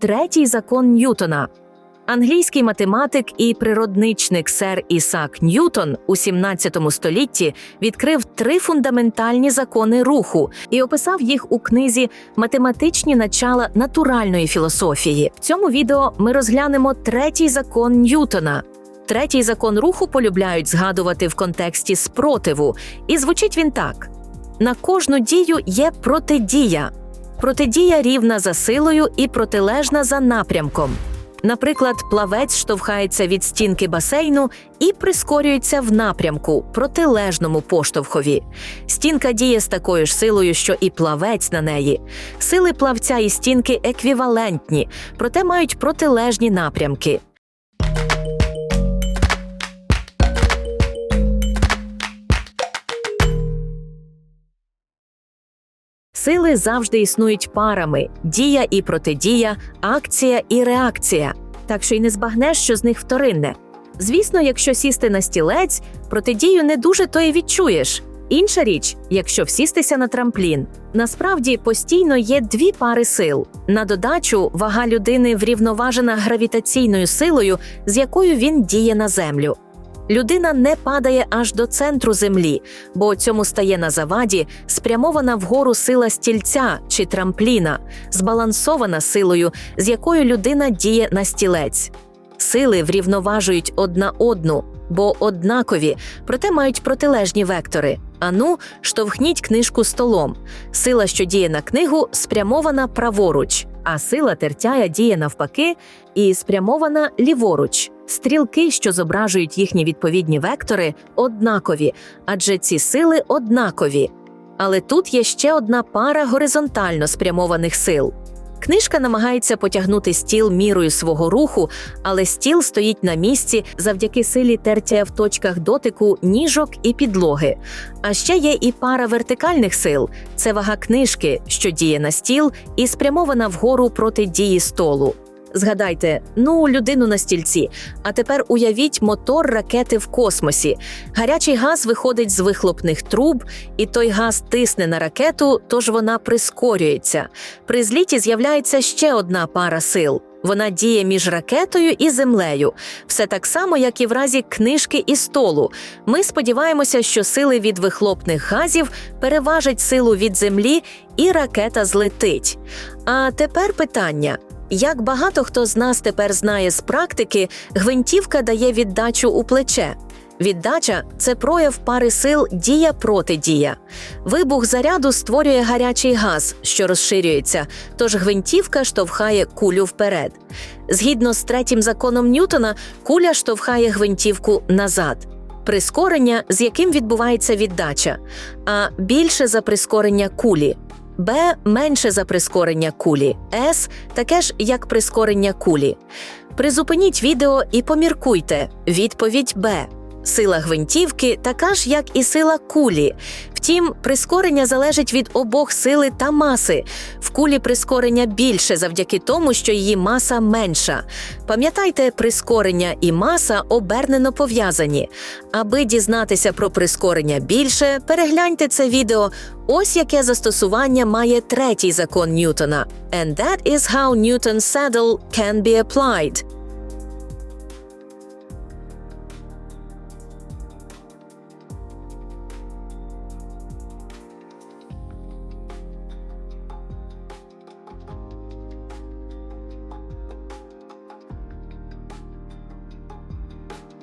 Третій закон Ньютона. Англійський математик і природничник сер Ісак Ньютон у 17 столітті відкрив три фундаментальні закони руху і описав їх у книзі Математичні начала натуральної філософії. В цьому відео ми розглянемо третій закон Ньютона. Третій закон руху полюбляють згадувати в контексті спротиву, і звучить він так: на кожну дію є протидія. Протидія рівна за силою і протилежна за напрямком. Наприклад, плавець штовхається від стінки басейну і прискорюється в напрямку протилежному поштовхові. Стінка діє з такою ж силою, що і плавець на неї. Сили плавця і стінки еквівалентні, проте мають протилежні напрямки. Сили завжди існують парами: дія і протидія, акція і реакція. Так що й не збагнеш, що з них вторинне. Звісно, якщо сісти на стілець, протидію не дуже то й відчуєш. Інша річ, якщо всістися на трамплін. Насправді постійно є дві пари сил. На додачу вага людини врівноважена гравітаційною силою, з якою він діє на землю. Людина не падає аж до центру землі, бо цьому стає на заваді спрямована вгору сила стільця чи трампліна, збалансована силою, з якою людина діє на стілець. Сили врівноважують одна одну, бо однакові, проте мають протилежні вектори. Ану, штовхніть книжку столом. Сила, що діє на книгу, спрямована праворуч, а сила тертяя діє навпаки і спрямована ліворуч. Стрілки, що зображують їхні відповідні вектори, однакові, адже ці сили однакові. Але тут є ще одна пара горизонтально спрямованих сил. Книжка намагається потягнути стіл мірою свого руху, але стіл стоїть на місці завдяки силі тертя в точках дотику ніжок і підлоги. А ще є і пара вертикальних сил це вага книжки, що діє на стіл і спрямована вгору проти дії столу. Згадайте, ну, людину на стільці. А тепер уявіть мотор ракети в космосі. Гарячий газ виходить з вихлопних труб, і той газ тисне на ракету, тож вона прискорюється. При зліті з'являється ще одна пара сил. Вона діє між ракетою і землею. Все так само, як і в разі книжки і столу. Ми сподіваємося, що сили від вихлопних газів переважать силу від землі, і ракета злетить. А тепер питання. Як багато хто з нас тепер знає з практики, гвинтівка дає віддачу у плече. Віддача це прояв пари сил дія проти дія. Вибух заряду створює гарячий газ, що розширюється, тож гвинтівка штовхає кулю вперед. Згідно з третім законом Ньютона, куля штовхає гвинтівку назад. Прискорення, з яким відбувається віддача, а більше за прискорення кулі. Б менше за прискорення кулі, С таке ж як прискорення кулі. Призупиніть відео і поміркуйте. Відповідь Б. Сила гвинтівки така ж, як і сила кулі. Втім, прискорення залежить від обох сили та маси. В кулі прискорення більше завдяки тому, що її маса менша. Пам'ятайте, прискорення і маса обернено пов'язані. Аби дізнатися про прискорення більше, перегляньте це відео. Ось яке застосування має третій закон Ньютона. And that is how Newton's saddle can be applied.